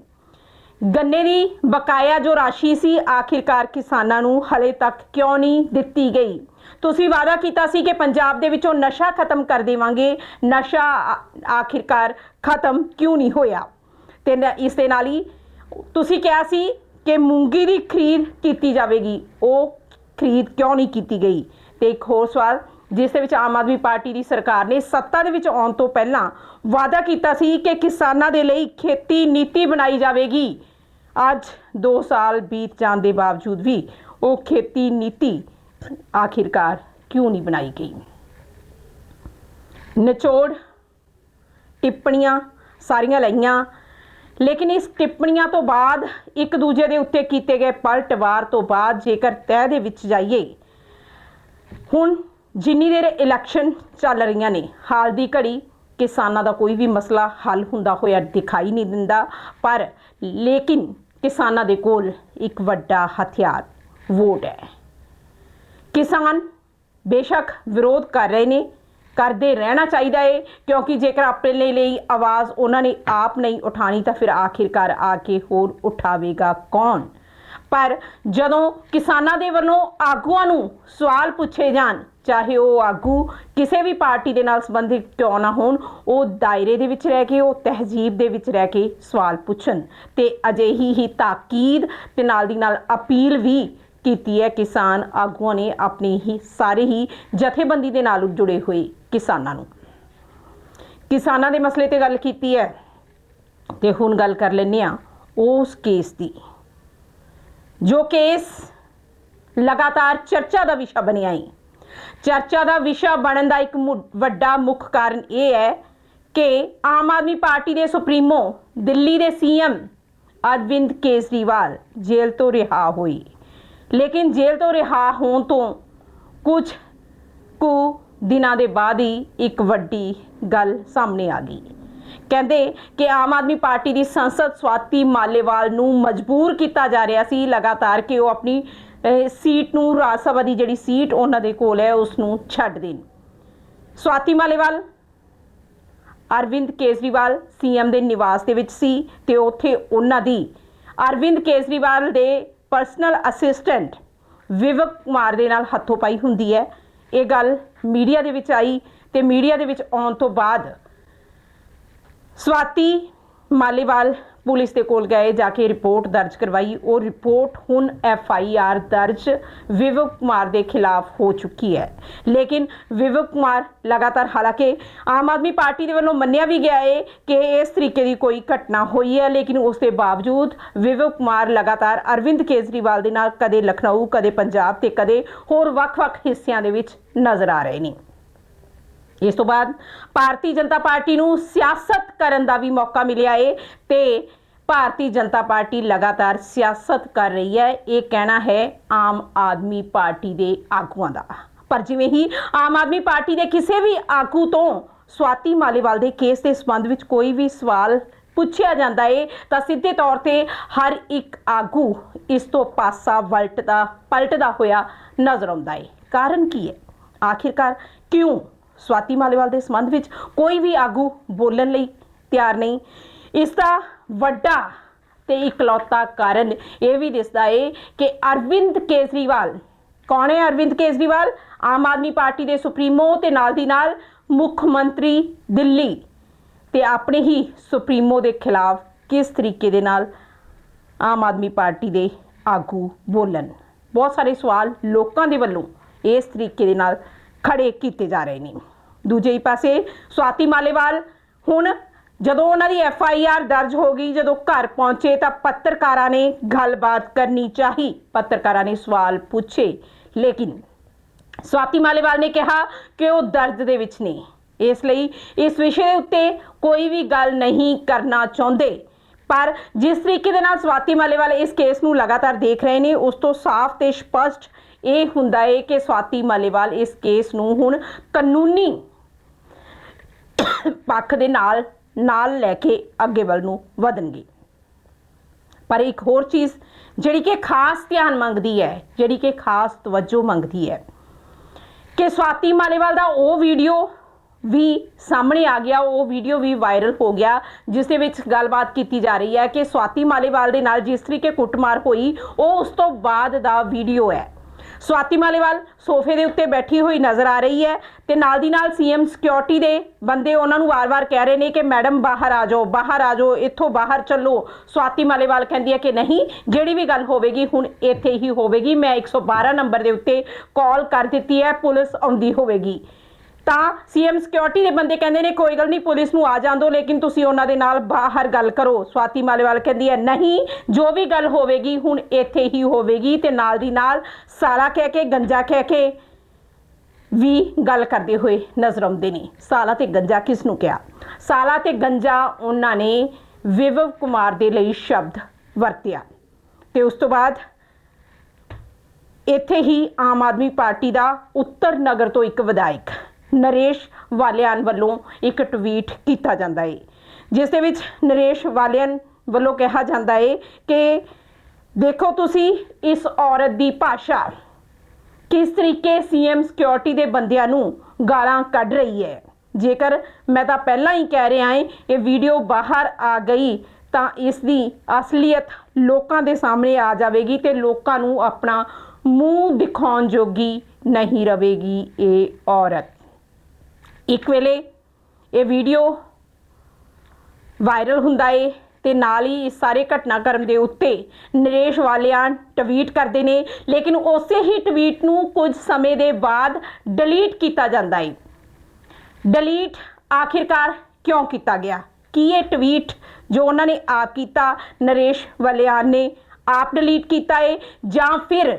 ਗੰਨੇ ਦੀ ਬਕਾਇਆ ਜੋ ਰਾਸ਼ੀ ਸੀ, ਆਖਿਰਕਾਰ ਕਿਸਾਨਾਂ ਨੂੰ ਹਲੇ ਤੱਕ ਕਿਉਂ ਨਹੀਂ ਦਿੱਤੀ ਗਈ? ਤੁਸੀਂ ਵਾਅਦਾ ਕੀਤਾ ਸੀ ਕਿ ਪੰਜਾਬ ਦੇ ਵਿੱਚੋਂ ਨਸ਼ਾ ਖਤਮ ਕਰ ਦੇਵਾਂਗੇ। ਨਸ਼ਾ ਆਖਿਰਕਾਰ ਖਤਮ ਕਿਉਂ ਨਹੀਂ ਹੋਇਆ? ਤੇ ਇਸ ਦੇ ਨਾਲ ਹੀ ਤੁਸੀਂ ਕਿਹਾ ਸੀ ਕਿ ਮੂੰਗੀ ਦੀ ਖਰੀਦ ਕੀਤੀ ਜਾਵੇਗੀ। ਉਹ ਖਰੀਦ ਕਿਉਂ ਨਹੀਂ ਕੀਤੀ ਗਈ? ਤੇ ਇੱਕ ਹੋਰ ਸਵਾਲ, ਜਿਸ ਦੇ ਵਿੱਚ ਆਮ ਆਦਮੀ ਪਾਰਟੀ ਦੀ ਸਰਕਾਰ ਨੇ ਸੱਤਾ ਦੇ ਵਿੱਚ ਆਉਣ ਤੋਂ ਪਹਿਲਾਂ ਵਾਅਦਾ ਕੀਤਾ ਸੀ ਕਿ ਕਿਸਾਨਾਂ ਦੇ ਲਈ ਖੇਤੀ ਨੀਤੀ ਬਣਾਈ ਜਾਵੇਗੀ। ਅੱਜ 2 ਸਾਲ ਬੀਤ ਜਾਣ ਦੇ ਬਾਵਜੂਦ ਵੀ ਉਹ ਖੇਤੀ ਨੀਤੀ ਆਖਿਰਕਾਰ ਕਿਉਂ ਨਹੀਂ ਬਣਾਈ ਗਈ? ਨਿਚੋੜ, ਟਿੱਪਣੀਆਂ ਸਾਰੀਆਂ ਲਈਆਂ, ਲੇਕਿਨ ਇਸ ਟਿੱਪਣੀਆਂ ਤੋਂ ਬਾਅਦ ਇੱਕ ਦੂਜੇ ਦੇ ਉੱਤੇ ਕੀਤੇ ਗਏ ਪਲਟਵਾਰ ਤੋਂ ਬਾਅਦ ਜੇਕਰ ਤਹਿ ਦੇ ਵਿੱਚ ਜਾਈਏ, ਹੁਣ ਜਿੰਨੀ ਦੇਰ ਇਲੈਕਸ਼ਨ ਚੱਲ ਰਹੀਆਂ ਨੇ, ਹਾਲ ਦੀ ਘੜੀ ਕਿਸਾਨਾਂ ਦਾ ਕੋਈ ਵੀ ਮਸਲਾ ਹੱਲ ਹੁੰਦਾ ਹੋਇਆ ਦਿਖਾਈ ਨਹੀਂ ਦਿੰਦਾ, ਪਰ ਲੇਕਿਨ ਕਿਸਾਨਾਂ ਦੇ ਕੋਲ ਇੱਕ ਵੱਡਾ ਹਥਿਆਰ ਵੋਟ ਹੈ। ਕਿਸਾਨ ਬੇਸ਼ੱਕ ਵਿਰੋਧ ਕਰ ਰਹੇ ਨੇ, ਕਰਦੇ ਰਹਿਣਾ ਚਾਹੀਦਾ ਏ, ਕਿਉਂਕਿ ਜੇਕਰ ਆਪਣੇ ਲਈ ਆਵਾਜ਼ ਉਹਨਾਂ ਨੇ ਆਪ ਨਹੀਂ ਉਠਾਣੀ ਤਾਂ ਫਿਰ ਆਖਿਰਕਾਰ ਆ ਕੇ ਹੋਰ ਉਠਾਵੇਗਾ ਕੌਣ? ਪਰ ਜਦੋਂ ਕਿਸਾਨਾਂ ਦੇ ਵੱਲੋਂ ਆਗੂਆਂ ਨੂੰ ਸਵਾਲ ਪੁੱਛੇ ਜਾਣ, ਚਾਹੇ ਉਹ ਆਗੂ ਕਿਸੇ ਵੀ ਪਾਰਟੀ ਦੇ ਨਾਲ ਸੰਬੰਧਿਤ ਕਿਉਂ ਨਾ ਹੋਣ, ਉਹ ਦਾਇਰੇ ਦੇ ਵਿੱਚ ਰਹਿ ਕੇ, ਉਹ ਤਹਿਜ਼ੀਬ ਦੇ ਵਿੱਚ ਰਹਿ ਕੇ ਸਵਾਲ ਪੁੱਛਣ। ਤੇ ਅਜਿਹੀ ਹੀ ਤਾਕੀਦ ਤੇ ਨਾਲ ਦੀ ਨਾਲ ਅਪੀਲ ਵੀ ਕੀਤੀ ਹੈ ਕਿਸਾਨ ਆਗੂਆਂ ਨੇ ਆਪਣੀ ਹੀ, ਸਾਰੇ ਹੀ ਜਥੇਬੰਦੀ ਦੇ ਨਾਲ ਜੁੜੇ ਹੋਏ ਕਿਸਾਨਾਂ ਨੂੰ। ਕਿਸਾਨਾਂ ਦੇ ਮਸਲੇ ਤੇ ਗੱਲ ਕੀਤੀ ਹੈ ਤੇ ਹੁਣ ਗੱਲ ਕਰ ਲੈਂਦੇ ਆ ਉਸ ਕੇਸ ਦੀ। ਜੋ ਕੇਸ ਲਗਾਤਾਰ ਚਰਚਾ ਦਾ ਵਿਸ਼ਾ ਬਣਿਆ ਹੈ। ਚਰਚਾ ਦਾ ਵਿਸ਼ਾ ਬਣਨ ਦਾ ਇੱਕ ਮੁ- ਵੱਡਾ ਮੁੱਖ ਕਾਰਨ ਇਹ ਹੈ ਕਿ ਆਮ ਆਦਮੀ ਪਾਰਟੀ ਦੇ ਸੁਪਰੀਮੋ, ਦਿੱਲੀ ਦੇ ਸੀਐਮ ਅਰਵਿੰਦ ਕੇਜਰੀਵਾਲ ਜੇਲ੍ਹ ਤੋਂ ਰਿਹਾ ਹੋਈ ਲੇਕਿਨ ਜੇਲ੍ਹ ਤੋਂ ਰਿਹਾ ਹੋਣ ਤੋਂ ਕੁਝ ਕੁ ਦਿਨਾਂ ਦੇ ਬਾਅਦ ਹੀ ਇੱਕ ਵੱਡੀ ਗੱਲ ਸਾਹਮਣੇ ਆ ਗਈ। ਕਹਿੰਦੇ ਕਿ ਆਮ ਆਦਮੀ ਪਾਰਟੀ ਦੀ ਸੰਸਦ ਸਵਾਤੀ ਮਾਲੇਵਾਲ ਨੂੰ ਮਜਬੂਰ ਕੀਤਾ ਜਾ ਰਿਹਾ ਸੀ। ਲਗਾਤਾਰ ਕਿ ਉਹ ਆਪਣੀ ਸੀਟ ਨੂੰ ਰਾਜ ਸਭਾ ਦੀ ਜਿਹੜੀ ਸੀਟ ਉਹਨਾਂ ਦੇ ਕੋਲ ਹੈ, ਉਸ ਨੂੰ ਛੱਡ ਦੇਣ। ਸਵਾਤੀ ਮਾਲੇਵਾਲ, ਅਰਵਿੰਦ ਕੇਜਰੀਵਾਲ ਸੀਐਮ ਦੇ ਨਿਵਾਸ ਦੇ ਵਿੱਚ ਸੀ ਤੇ ਉੱਥੇ ਉਹਨਾਂ ਦੀ, ਅਰਵਿੰਦ ਕੇਜਰੀਵਾਲ ਦੇ ਪਰਸਨਲ ਅਸਿਸਟੈਂਟ ਵਿਵਕ ਕੁਮਾਰ ਦੇ ਨਾਲ ਹੱਥੋਂ ਪਾਈ ਹੁੰਦੀ ਹੈ। ਇਹ ਗੱਲ ਮੀਡੀਆ ਦੇ ਵਿੱਚ ਆਈ ਤੇ ਮੀਡੀਆ ਦੇ ਵਿੱਚ ਆਉਣ ਤੋਂ ਬਾਅਦ ਸਵਾਤੀ ਮਾਲੀਵਾਲ ਪੁਲਿਸ ਦੇ ਕੋਲ ਗਏ, ਜਾ ਕੇ ਰਿਪੋਰਟ ਦਰਜ ਕਰਵਾਈ। ਉਹ ਰਿਪੋਰਟ ਹੁਣ ਐਫ ਆਈ ਆਰ ਦਰਜ ਵਿਵਕ ਕੁਮਾਰ ਦੇ ਖਿਲਾਫ ਹੋ ਚੁੱਕੀ ਹੈ। ਲੇਕਿਨ ਵਿਵਕ ਕੁਮਾਰ ਲਗਾਤਾਰ, ਹਾਲਾਂਕਿ ਆਮ ਆਦਮੀ ਪਾਰਟੀ ਦੇ ਵੱਲੋਂ ਮੰਨਿਆ ਵੀ ਗਿਆ ਹੈ ਕਿ ਇਸ ਤਰੀਕੇ ਦੀ ਕੋਈ ਘਟਨਾ ਹੋਈ ਹੈ, ਲੇਕਿਨ ਉਸ ਦੇ ਬਾਵਜੂਦ ਵਿਵਕ ਕੁਮਾਰ ਲਗਾਤਾਰ ਅਰਵਿੰਦ ਕੇਜਰੀਵਾਲ ਦੇ ਨਾਲ ਕਦੇ ਲਖਨਊ, ਕਦੇ ਪੰਜਾਬ ਤੇ ਕਦੇ ਹੋਰ ਵੱਖ-ਵੱਖ ਹਿੱਸਿਆਂ ਦੇ ਵਿੱਚ ਨਜ਼ਰ ਆ ਰਹੇ ਨੇ। ਇਸ ਤੋਂ ਬਾਅਦ ਭਾਰਤੀ ਜਨਤਾ ਪਾਰਟੀ ਨੂੰ ਸਿਆਸਤ ਕਰਨ ਦਾ ਵੀ ਮੌਕਾ ਮਿਲਿਆ ਏ ਤੇ ਭਾਰਤੀ ਜਨਤਾ ਪਾਰਟੀ ਲਗਾਤਾਰ ਸਿਆਸਤ ਕਰ ਰਹੀ ਹੈ। ਇਹ ਕਹਿਣਾ ਹੈ ਆਮ ਆਦਮੀ ਪਾਰਟੀ ਦੇ ਆਗੂਆਂ ਦਾ। ਪਰ ਜਿਵੇਂ ਹੀ ਆਮ ਆਦਮੀ ਪਾਰਟੀ ਦੇ ਕਿਸੇ ਵੀ ਆਗੂ ਤੋਂ ਸਵਾਤੀ ਮਾਲੀਵਾਲ ਦੇ ਕੇਸ ਦੇ ਸੰਬੰਧ ਵਿੱਚ ਕੋਈ ਵੀ ਸਵਾਲ ਪੁੱਛਿਆ ਜਾਂਦਾ ਏ, ਤਾਂ ਸਿੱਧੇ ਤੌਰ ਤੇ ਹਰ ਇੱਕ ਆਗੂ ਇਸ ਤੋਂ ਪਾਸਾ ਵਲਟਦਾ, ਪਲਟਦਾ ਹੋਇਆ ਨਜ਼ਰ ਆਉਂਦਾ ਏ। ਕਾਰਨ ਕੀ ਹੈ? ਆਖਿਰਕਾਰ ਕਿਉਂ ਸਵਾਤੀ ਮਾਲੇਵਾਲ ਦੇ ਸੰਬੰਧ ਵਿੱਚ ਕੋਈ ਵੀ ਆਗੂ ਬੋਲਣ ਲਈ ਤਿਆਰ ਨਹੀਂ। ਇਸ ਦਾ ਵੱਡਾ ਤੇ ਇਕਲੌਤਾ ਕਾਰਨ ਇਹ ਵੀ ਦਿਸਦਾ ਏ ਕਿ ਅਰਵਿੰਦ ਕੇਜਰੀਵਾਲ, ਕੌਣ ਹੈ ਅਰਵਿੰਦ ਕੇਜਰੀਵਾਲ? ਆਮ ਆਦਮੀ ਪਾਰਟੀ ਦੇ ਸੁਪਰੀਮੋ ਤੇ ਨਾਲ ਦੀ ਨਾਲ ਮੁੱਖ ਮੰਤਰੀ ਦਿੱਲੀ ਤੇ ਆਪਣੇ ਹੀ ਸੁਪਰੀਮੋ ਦੇ ਖਿਲਾਫ ਕਿਸ ਤਰੀਕੇ ਦੇ ਨਾਲ ਆਮ ਆਦਮੀ ਪਾਰਟੀ ਦੇ ਆਗੂ ਬੋਲਣ? ਬਹੁਤ ਸਾਰੇ ਸਵਾਲ ਲੋਕਾਂ ਦੇ ਵੱਲੋਂ ਇਸ ਤਰੀਕੇ ਦੇ ਨਾਲ ਖੜੇ ਕੀਤੇ ਜਾ ਰਹੇ ਨੇ। ਦੂਜੇ ਹੀ ਪਾਸੇ ਸਵਾਤੀ ਮਾਲੇਵਾਲ, ਹੁਣ ਜਦੋਂ ਉਹਨਾਂ ਦੀ ਐਫ ਆਈ ਆਰ ਦਰਜ ਹੋ ਗਈ, ਜਦੋਂ ਘਰ ਪਹੁੰਚੇ ਤਾਂ ਪੱਤਰਕਾਰਾਂ ਨੇ ਗੱਲਬਾਤ ਕਰਨੀ ਚਾਹੀ। ਪੱਤਰਕਾਰਾਂ ਨੇ ਸਵਾਲ ਪੁੱਛੇ, ਲੇਕਿਨ ਸਵਾਤੀ ਮਾਲੇਵਾਲ ਨੇ ਕਿਹਾ ਕਿ ਉਹ ਦਰਦ ਦੇ ਵਿੱਚ ਨੇ। ਇਸ ਲਈ ਇਸ ਵਿਸ਼ੇ ਦੇ ਉੱਤੇ ਕੋਈ ਵੀ ਗੱਲ ਨਹੀਂ ਕਰਨਾ ਚਾਹੁੰਦੇ। ਪਰ ਜਿਸ ਤਰੀਕੇ ਦੇ ਨਾਲ ਸਵਾਤੀ ਮਾਲੇਵਾਲ ਇਸ ਕੇਸ ਨੂੰ ਲਗਾਤਾਰ ਦੇਖ ਰਹੇ ਨੇ, ਉਸ ਤੋਂ ਸਾਫ਼ ਤੇ ਸਪਸ਼ਟ ਇਹ ਹੁੰਦਾ ਹੈ ਕਿ ਸਵਾਤੀ ਮਾਲੇਵਾਲ ਇਸ ਕੇਸ ਨੂੰ ਹੁਣ ਕਾਨੂੰਨੀ ਪੱਖ ਦੇ ਨਾਲ ਨਾਲ ਲੈ ਕੇ ਅੱਗੇ ਵੱਲ ਨੂੰ ਵਧਣਗੇ। ਪਰ ਇੱਕ ਹੋਰ ਚੀਜ਼, ਜਿਹੜੀ ਕਿ ਖਾਸ ਧਿਆਨ ਮੰਗਦੀ ਹੈ, ਜਿਹੜੀ ਕਿ ਖਾਸ ਤਵੱਜੋ ਮੰਗਦੀ ਹੈ, ਕਿ ਸਵਾਤੀ ਮਾਲੇਵਾਲ ਦਾ ਉਹ ਵੀਡੀਓ ਵੀ ਸਾਹਮਣੇ ਆ ਗਿਆ, ਉਹ ਵੀਡੀਓ ਵੀ ਵਾਇਰਲ ਹੋ ਗਿਆ, ਜਿਸ ਦੇ ਵਿੱਚ ਗੱਲਬਾਤ ਕੀਤੀ ਜਾ ਰਹੀ ਹੈ ਕਿ ਸਵਾਤੀ ਮਾਲੇਵਾਲ ਦੇ ਨਾਲ ਜਿਸ ਤਰੀਕੇ ਕੁੱਟਮਾਰ ਹੋਈ, ਉਹ ਉਸ ਤੋਂ ਬਾਅਦ ਦਾ ਵੀਡੀਓ ਹੈ। ਸਵਾਤੀ ਮਾਲੇਵਾਲ ਸੋਫੇ ਦੇ ਉੱਤੇ ਬੈਠੀ ਹੋਈ ਨਜ਼ਰ ਆ ਰਹੀ ਹੈ ਤੇ ਨਾਲ ਦੀ ਨਾਲ ਸੀਐਮ ਸਿਕਿਉਰਿਟੀ ਦੇ ਬੰਦੇ ਉਹਨਾਂ ਨੂੰ ਵਾਰ-ਵਾਰ ਕਹਿ ਰਹੇ ਨੇ ਕਿ ਮੈਡਮ ਬਾਹਰ ਆ ਜਾਓ, ਬਾਹਰ ਆ ਜਾਓ, ਇੱਥੋਂ ਬਾਹਰ ਚੱਲੋ। ਸਵਾਤੀ ਮਾਲੇਵਾਲ ਕਹਿੰਦੀ ਹੈ ਕਿ ਨਹੀਂ, ਜਿਹੜੀ ਵੀ ਗੱਲ ਹੋਵੇਗੀ ਹੁਣ ਇੱਥੇ ਹੀ ਹੋਵੇਗੀ। ਮੈਂ 112 ਨੰਬਰ ਦੇ ਉੱਤੇ ਕਾਲ ਕਰ ਦਿੱਤੀ ਹੈ, ਪੁਲਿਸ ਆਉਂਦੀ ਹੋਵੇਗੀ। ਤਾਂ ਸੀਐਮ ਸਿਕਿਉਰਿਟੀ ਦੇ ਬੰਦੇ ਕਹਿੰਦੇ ਨੇ, ਕੋਈ ਗੱਲ ਨਹੀਂ, ਪੁਲਿਸ ਨੂੰ ਆ ਜਾਣ ਦਿਓ, ਲੇਕਿਨ ਤੁਸੀਂ ਉਹਨਾਂ ਦੇ ਨਾਲ ਬਾਹਰ ਗੱਲ ਕਰੋ। ਸਵਾਤੀ ਮਾਲੇਵਾਲ ਕਹਿੰਦੀ ਹੈ, ਨਹੀਂ, ਜੋ ਵੀ ਗੱਲ ਹੋਵੇਗੀ, ਹੁਣ ਇੱਥੇ ਹੀ ਹੋਵੇਗੀ ਤੇ ਨਾਲ ਦੀ ਨਾਲ ਸਾਲਾ ਕਹਿ ਕੇ, ਗੰਜਾ ਕਹਿ ਕੇ ਵੀ ਗੱਲ ਕਰਦੇ ਹੋਏ ਨਜ਼ਰ ਆਉਂਦੇ ਨੇ। ਸਾਲਾ ਤੇ ਗੰਜਾ ਕਿਸ ਨੂੰ ਕਿਹਾ? ਸਾਲਾ ਤੇ ਗੰਜਾ ਉਹਨਾਂ ਨੇ ਵਿਵਵ ਕੁਮਾਰ ਦੇ ਲਈ ਸ਼ਬਦ ਵਰਤਿਆ ਤੇ ਉਸ ਤੋਂ ਬਾਅਦ ਇੱਥੇ ਹੀ ਆਮ ਆਦਮੀ ਪਾਰਟੀ ਦਾ ਉੱਤਰ ਨਗਰ ਤੋਂ ਇੱਕ ਵਿਧਾਇਕ ਨਰੇਸ਼ ਵਾਲਿਆਨ ਵੱਲੋਂ ਇੱਕ ਟਵੀਟ ਕੀਤਾ ਜਾਂਦਾ ਹੈ ਜਿਸ ਦੇ ਵਿੱਚ ਨਰੇਸ਼ ਵਾਲਿਆਨ ਵੱਲੋਂ ਕਿਹਾ ਜਾਂਦਾ ਹੈ ਕਿ ਦੇਖੋ ਤੁਸੀਂ ਇਸ ਔਰਤ ਦੀ ਭਾਸ਼ਾ ਕਿਸ ਤਰੀਕੇ ਸੀਐਮ ਸਿਕਿਉਰਿਟੀ ਦੇ ਬੰਦਿਆਂ ਨੂੰ ਗਾਲਾਂ ਕੱਢ ਰਹੀ ਹੈ। ਜੇਕਰ ਮੈਂ ਤਾਂ ਪਹਿਲਾਂ ਹੀ ਕਹਿ ਰਿਹਾ ਹਾਂ ਇਹ ਵੀਡੀਓ ਬਾਹਰ ਆ ਗਈ ਤਾਂ ਇਸ ਦੀ ਅਸਲੀਅਤ ਲੋਕਾਂ ਦੇ ਸਾਹਮਣੇ ਆ ਜਾਵੇਗੀ ਤੇ ਲੋਕਾਂ ਨੂੰ ਆਪਣਾ ਮੂੰਹ ਦਿਖਾਉਣ ਜੋਗੀ ਨਹੀਂ ਰਹੇਗੀ ਇਹ ਔਰਤ। ਇੱਕ ਵੇਲੇ ਇਹ ਵੀਡੀਓ ਵਾਇਰਲ ਹੁੰਦਾ ਏ ਤੇ ਨਾਲ ਹੀ ਇਸ ਸਾਰੇ ਘਟਨਾਕ੍ਰਮ ਦੇ ਉੱਤੇ ਨਰੇਸ਼ ਵਾਲਿਆਂ ਟਵੀਟ ਕਰਦੇ ਨੇ, ਲੇਕਿਨ ਉਸੇ ਹੀ ਟਵੀਟ ਨੂੰ ਕੁਝ ਸਮੇਂ ਦੇ ਬਾਅਦ ਡਿਲੀਟ ਕੀਤਾ ਜਾਂਦਾ ਏ। ਡਿਲੀਟ ਆਖਿਰਕਾਰ ਕਿਉਂ ਕੀਤਾ ਗਿਆ? ਕੀ ਇਹ ਟਵੀਟ ਜੋ ਉਹਨਾਂ ਨੇ ਆਪ ਕੀਤਾ, ਨਰੇਸ਼ ਵਾਲਿਆਨ ਨੇ ਆਪ ਡਿਲੀਟ ਕੀਤਾ ਏ ਜਾਂ ਫਿਰ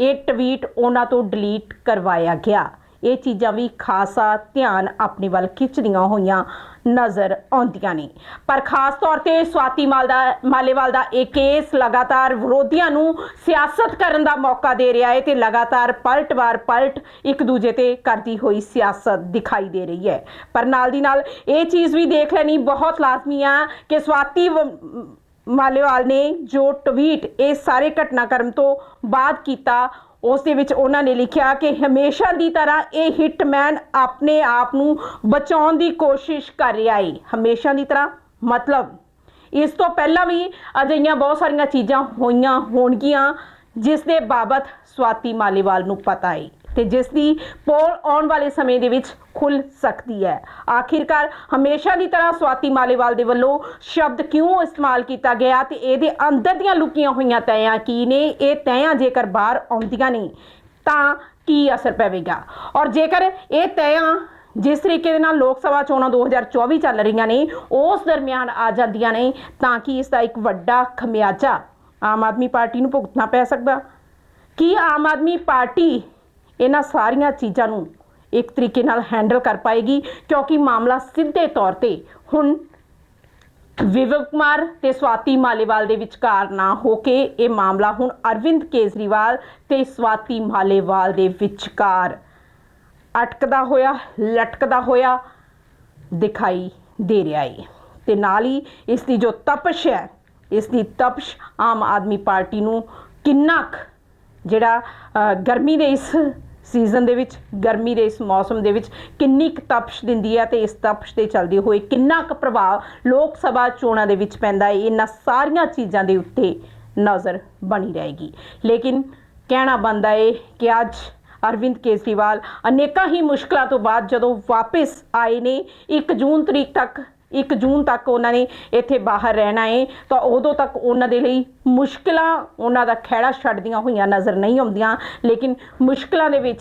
ਇਹ ਟਵੀਟ ਉਹਨਾਂ ਤੋਂ ਡਿਲੀਟ ਕਰਵਾਇਆ ਗਿਆ? ਇਹ ਚੀਜ਼ਾਂ ਵੀ ਖਾਸਾ ਧਿਆਨ ਆਪਣੇ ਵੱਲ ਖਿੱਚਦੀਆਂ ਹੋਈਆਂ ਨਜ਼ਰ ਆਉਂਦੀਆਂ ਨੇ। ਪਰ ਖਾਸ ਤੌਰ ਤੇ ਸਵਾਤੀ ਮਾਲ ਦਾ, ਮਾਲੇਵਾਲ ਦਾ ਇਹ ਕੇਸ ਲਗਾਤਾਰ ਵਿਰੋਧੀਆਂ ਨੂੰ ਸਿਆਸਤ ਕਰਨ ਦਾ ਮੌਕਾ ਦੇ ਰਿਹਾ ਹੈ ਤੇ ਲਗਾਤਾਰ ਪਲਟਵਾਰ ਪਲਟ ਇੱਕ ਦੂਜੇ ਤੇ ਕਰਦੀ ਹੋਈ ਸਿਆਸਤ ਦਿਖਾਈ ਦੇ ਰਹੀ ਹੈ। ਪਰ ਨਾਲ ਦੀ ਨਾਲ ਇਹ ਚੀਜ਼ ਵੀ ਦੇਖ ਲੈਣੀ ਬਹੁਤ ਲਾਜ਼ਮੀ ਆ ਕਿ ਸਵਾਤੀ ਮਾਲੇਵਾਲ ਨੇ ਜੋ ਟਵੀਟ ਇਹ ਸਾਰੇ ਘਟਨਾਕ੍ਰਮ ਤੋਂ ਬਾਅਦ ਕੀਤਾ ਉਸ ਦੇ ਵਿੱਚ ਉਹਨਾਂ ਨੇ ਲਿਖਿਆ ਕਿ ਹਮੇਸ਼ਾ ਦੀ ਤਰ੍ਹਾਂ ਇਹ ਹਿਟਮੈਨ ਆਪਣੇ ਆਪ ਨੂੰ ਬਚਾਉਣ ਦੀ ਕੋਸ਼ਿਸ਼ ਕਰ ਰਿਹਾ ਹੈ ਹਮੇਸ਼ਾ ਦੀ ਤਰ੍ਹਾਂ? ਮਤਲਬ? ਇਸ ਤੋਂ ਪਹਿਲਾਂ ਵੀ ਅਜਿਹੀਆਂ ਬਹੁਤ ਸਾਰੀਆਂ ਚੀਜ਼ਾਂ ਹੋਈਆਂ ਹੋਣਗੀਆਂ, ਜਿਸ ਦੇ ਬਾਬਤ ਸਵਾਤੀ ਮਾਲੀਵਾਲ ਨੂੰ ਪਤਾ ਹੈ ਤੇ ਜਿਸ ਦੀ ਪੋਲ ਆਉਣ ਵਾਲੇ ਸਮੇਂ ਦੇ ਵਿੱਚ ਖੁੱਲ ਸਕਦੀ ਹੈ। ਆਖਿਰਕਾਰ ਹਮੇਸ਼ਾ ਦੀ ਤਰ੍ਹਾਂ ਸਵਾਤੀ ਮਾਲੇਵਾਲ ਦੇ ਵੱਲੋਂ ਸ਼ਬਦ ਕਿਉਂ ਇਸਤੇਮਾਲ ਕੀਤਾ ਗਿਆ ਤੇ ਇਹਦੇ ਅੰਦਰ ਦੀਆਂ ਲੁਕੀਆਂ ਹੋਈਆਂ ਤੈਆਂ ਕੀ ਨੇ? ਇਹ ਤੈਆਂ ਜੇਕਰ ਬਾਹਰ ਆਉਂਦੀਆਂ ਨੇ, ਤਾਂ ਕੀ ਅਸਰ ਪਵੇਗਾ? ਔਰ ਜੇਕਰ ਇਹ ਤੈਆਂ ਜਿਸ ਤਰੀਕੇ ਦੇ ਨਾਲ ਲੋਕ ਸਭਾ ਚੋਣਾਂ 2024 ਚੱਲ ਰਹੀਆਂ ਨੇ, ਉਸ ਦਰਮਿਆਨ ਆ ਜਾਂਦੀਆਂ ਨੇ, ਤਾਂ ਕਿ ਇਸ ਦਾ ਇੱਕ ਵੱਡਾ ਖਮਿਆਜਾ ਆਮ ਆਦਮੀ ਪਾਰਟੀ ਨੂੰ ਭੁਗਤਣਾ ਪੈ ਸਕਦਾ? ਕੀ ਆਮ ਆਦਮੀ ਪਾਰਟੀ ਇਹਨਾਂ ਸਾਰੀਆਂ ਚੀਜ਼ਾਂ ਨੂੰ ਇੱਕ ਤਰੀਕੇ ਨਾਲ ਹੈਂਡਲ ਕਰ ਪਾਏਗੀ, ਕਿਉਂਕਿ ਮਾਮਲਾ ਸਿੱਧੇ ਤੌਰ ਤੇ ਹੁਣ ਵਿਵਵ ਕੁਮਾਰ ਤੇ ਸਵਾਤੀ ਮਾਲੇਵਾਲ ਦੇ ਵਿਚਕਾਰ ਨਾ ਹੋ ਕੇ ਇਹ ਮਾਮਲਾ ਹੁਣ ਅਰਵਿੰਦ ਕੇਜਰੀਵਾਲ ਤੇ ਸਵਾਤੀ ਮਾਲੇਵਾਲ ਦੇ ਵਿਚਕਾਰ ਅਟਕਦਾ ਹੋਇਆ, ਲਟਕਦਾ ਹੋਇਆ ਦਿਖਾਈ ਦੇ ਰਿਹਾ ਹੈ ਤੇ ਨਾਲ ਹੀ ਇਸ ਦੀ ਜੋ ਤਪਸ਼ ਹੈ, ਇਸ ਦੀ ਤਪਸ਼ ਆਮ ਆਦਮੀ ਪਾਰਟੀ ਨੂੰ ਕਿੰਨਾ ਕੁ ਜਿਹੜਾ ਗਰਮੀ ਦੇ ਇਸ ਸੀਜ਼ਨ ਦੇ ਵਿੱਚ, ਗਰਮੀ ਦੇ ਇਸ ਮੌਸਮ ਦੇ ਵਿੱਚ ਕਿੰਨੀ ਕੁ ਤਪਸ਼ ਦਿੰਦੀ ਹੈ ਤੇ ਇਸ ਤਪਸ਼ ਦੇ ਚੱਲਦੇ ਹੋਏ ਕਿੰਨਾ ਕੁ ਪ੍ਰਭਾਵ ਲੋਕ ਸਭਾ ਚੋਣਾਂ ਦੇ ਵਿੱਚ ਪੈਂਦਾ ਹੈ, ਇਹਨਾਂ ਸਾਰੀਆਂ ਚੀਜ਼ਾਂ ਦੇ ਉੱਤੇ ਨਜ਼ਰ ਬਣੀ ਰਹੇਗੀ। ਲੇਕਿਨ ਕਹਿਣਾ ਬਣਦਾ ਏ ਕਿ ਅੱਜ ਅਰਵਿੰਦ ਕੇਜਰੀਵਾਲ ਅਨੇਕਾਂ ਹੀ ਮੁਸ਼ਕਲਾਂ ਤੋਂ ਬਾਅਦ ਜਦੋਂ ਵਾਪਸ ਆਏ ਨੇ 1 ਜੂਨ ਤਰੀਕ ਤੱਕ 1 ਜੂਨ ਤੱਕ ਉਹਨਾਂ ਨੇ ਇੱਥੇ ਬਾਹਰ ਰਹਿਣਾ ਹੈ ਤਾਂ ਉਦੋਂ ਤੱਕ ਉਹਨਾਂ ਦੇ ਲਈ ਮੁਸ਼ਕਲਾਂ ਉਹਨਾਂ ਦਾ ਖਹਿੜਾ ਛੱਡਦੀਆਂ ਹੋਈਆਂ ਨਜ਼ਰ ਨਹੀਂ ਆਉਂਦੀਆਂ, ਲੇਕਿਨ ਮੁਸ਼ਕਲਾਂ ਦੇ ਵਿੱਚ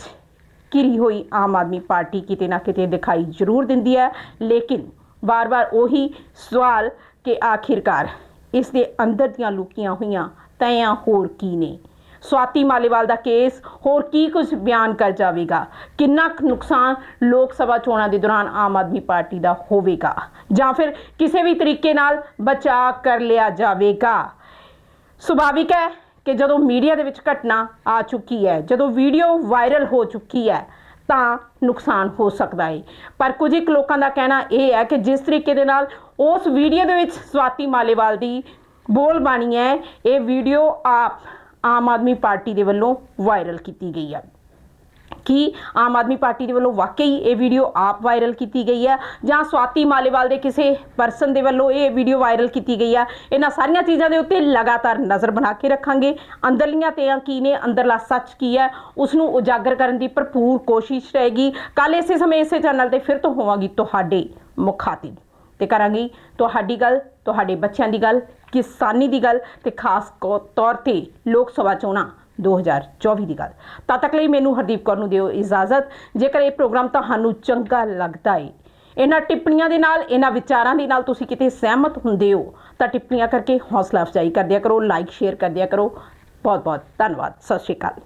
ਘਿਰੀ ਹੋਈ ਆਮ ਆਦਮੀ ਪਾਰਟੀ ਕਿਤੇ ਨਾ ਕਿਤੇ ਦਿਖਾਈ ਜ਼ਰੂਰ ਦਿੰਦੀ ਹੈ। ਲੇਕਿਨ ਵਾਰ-ਵਾਰ ਉਹੀ ਸਵਾਲ ਕਿ ਆਖਿਰਕਾਰ ਇਸ ਦੇ ਅੰਦਰ ਦੀਆਂ ਲੁਕੀਆਂ ਹੋਈਆਂ ਤੈਆਂ ਹੋਰ ਕੀ ਨੇ? ਸਵਾਤੀ ਮਾਲੇਵਾਲ ਦਾ ਕੇਸ, ਹੋਰ ਕੀ ਕੁਝ ਬਿਆਨ ਕਰ ਜਾਵੇਗਾ? ਕਿੰਨਾ ਕੁ ਨੁਕਸਾਨ ਲੋਕ ਸਭਾ ਚੋਣਾਂ ਦੇ ਦੌਰਾਨ ਆਮ ਆਦਮੀ ਪਾਰਟੀ ਦਾ ਹੋਵੇਗਾ? ਜਾਂ ਫਿਰ ਕਿਸੇ ਵੀ ਤਰੀਕੇ ਨਾਲ ਬਚਾ ਕਰ ਲਿਆ ਜਾਵੇਗਾ? ਸੁਭਾਵਿਕ ਹੈ ਕਿ ਜਦੋਂ ਮੀਡੀਆ ਦੇ ਵਿੱਚ ਘਟਨਾ ਆ ਚੁੱਕੀ ਹੈ, ਜਦੋਂ ਵੀਡੀਓ ਵਾਇਰਲ ਹੋ ਚੁੱਕੀ ਹੈ, ਤਾਂ ਨੁਕਸਾਨ ਹੋ ਸਕਦਾ ਹੈ ਪਰ ਕੁਝ ਇੱਕ ਲੋਕਾਂ ਦਾ ਕਹਿਣਾ ਇਹ ਹੈ ਕਿ ਜਿਸ ਤਰੀਕੇ ਦੇ ਨਾਲ ਉਸ ਵੀਡੀਓ ਦੇ ਵਿੱਚ ਸਵਾਤੀ ਮਾਲੇਵਾਲ ਦੀ ਬੋਲ ਬਾਣੀ ਹੈ, ਇਹ ਵੀਡੀਓ ਆਪ ਆਮ ਆਦਮੀ ਪਾਰਟੀ ਦੇ ਵੱਲੋਂ ਵਾਇਰਲ ਕੀਤੀ ਗਈ ਹੈ ਕਿ ਆਮ ਆਦਮੀ ਪਾਰਟੀ ਦੇ ਵੱਲੋਂ ਵਾਕਈ ਇਹ ਵੀਡੀਓ ਆਪ ਵਾਇਰਲ ਕੀਤੀ ਗਈ ਹੈ ਜਾਂ ਸਵਾਤੀ ਮਾਲੇਵਾਲ ਦੇ ਕਿਸੇ ਪਰਸਨ ਦੇ ਵੱਲੋਂ ਇਹ ਵੀਡੀਓ ਵਾਇਰਲ ਕੀਤੀ ਗਈ ਹੈ ਇਹਨਾਂ ਸਾਰੀਆਂ ਚੀਜ਼ਾਂ ਦੇ ਉੱਤੇ ਲਗਾਤਾਰ ਨਜ਼ਰ ਬਣਾ ਕੇ ਰੱਖਾਂਗੇ। ਅੰਦਰਲੀਆਂ ਤੇਆਂ ਕੀ ਨੇ, ਅੰਦਰਲਾ ਸੱਚ ਕੀ ਹੈ ਉਸ ਨੂੰ ਉਜਾਗਰ ਕਰਨ ਦੀ ਭਰਪੂਰ ਕੋਸ਼ਿਸ਼ ਰਹੇਗੀ। ਕੱਲ ਇਸੇ ਸਮੇਂ ਇਸੇ ਚੈਨਲ ਤੇ ਫਿਰ ਤੋਂ ਹੋਵਾਂਗੀ ਤੁਹਾਡੇ ਮੁਖਾਤਿਬ। ਤੇ ਕਰਾਂਗੀ ਤੁਹਾਡੀ ਗੱਲ, ਤੁਹਾਡੇ ਬੱਚਿਆਂ ਦੀ ਗੱਲ, ਕਿਸਾਨੀ ਦੀ ਗੱਲ ਤੇ ਖਾਸ ਕੋ- ਤੌਰ ਤੇ ਲੋਕ ਸਭਾ ਚੋਣਾਂ 2024 ਦੀ ਗੱਲ। ਤਦ ਤੱਕ ਲਈ ਮੈਨੂੰ ਹਰਦੀਪ ਕੌਰ ਨੂੰ ਦਿਓ ਇਜਾਜ਼ਤ। ਜੇਕਰ ਇਹ ਪ੍ਰੋਗਰਾਮ ਤੁਹਾਨੂੰ ਚੰਗਾ ਲੱਗਦਾ ਏ, ਇਹਨਾਂ ਟਿੱਪਣੀਆਂ ਦੇ ਨਾਲ, ਇਹਨਾਂ ਵਿਚਾਰਾਂ ਦੇ ਨਾਲ ਤੁਸੀਂ ਕਿਤੇ ਸਹਿਮਤ ਹੁੰਦੇ ਹੋ, ਤਾਂ ਟਿੱਪਣੀਆਂ ਕਰਕੇ ਹੌਸਲਾ ਅਫਜ਼ਾਈ ਕਰਦਿਆ ਕਰੋ ਲਾਈਕ ਸ਼ੇਅਰ ਕਰਦਿਆ ਕਰੋ। ਬਹੁਤ ਬਹੁਤ ਧੰਨਵਾਦ। ਸਤਿ ਸ਼੍ਰੀ ਅਕਾਲ।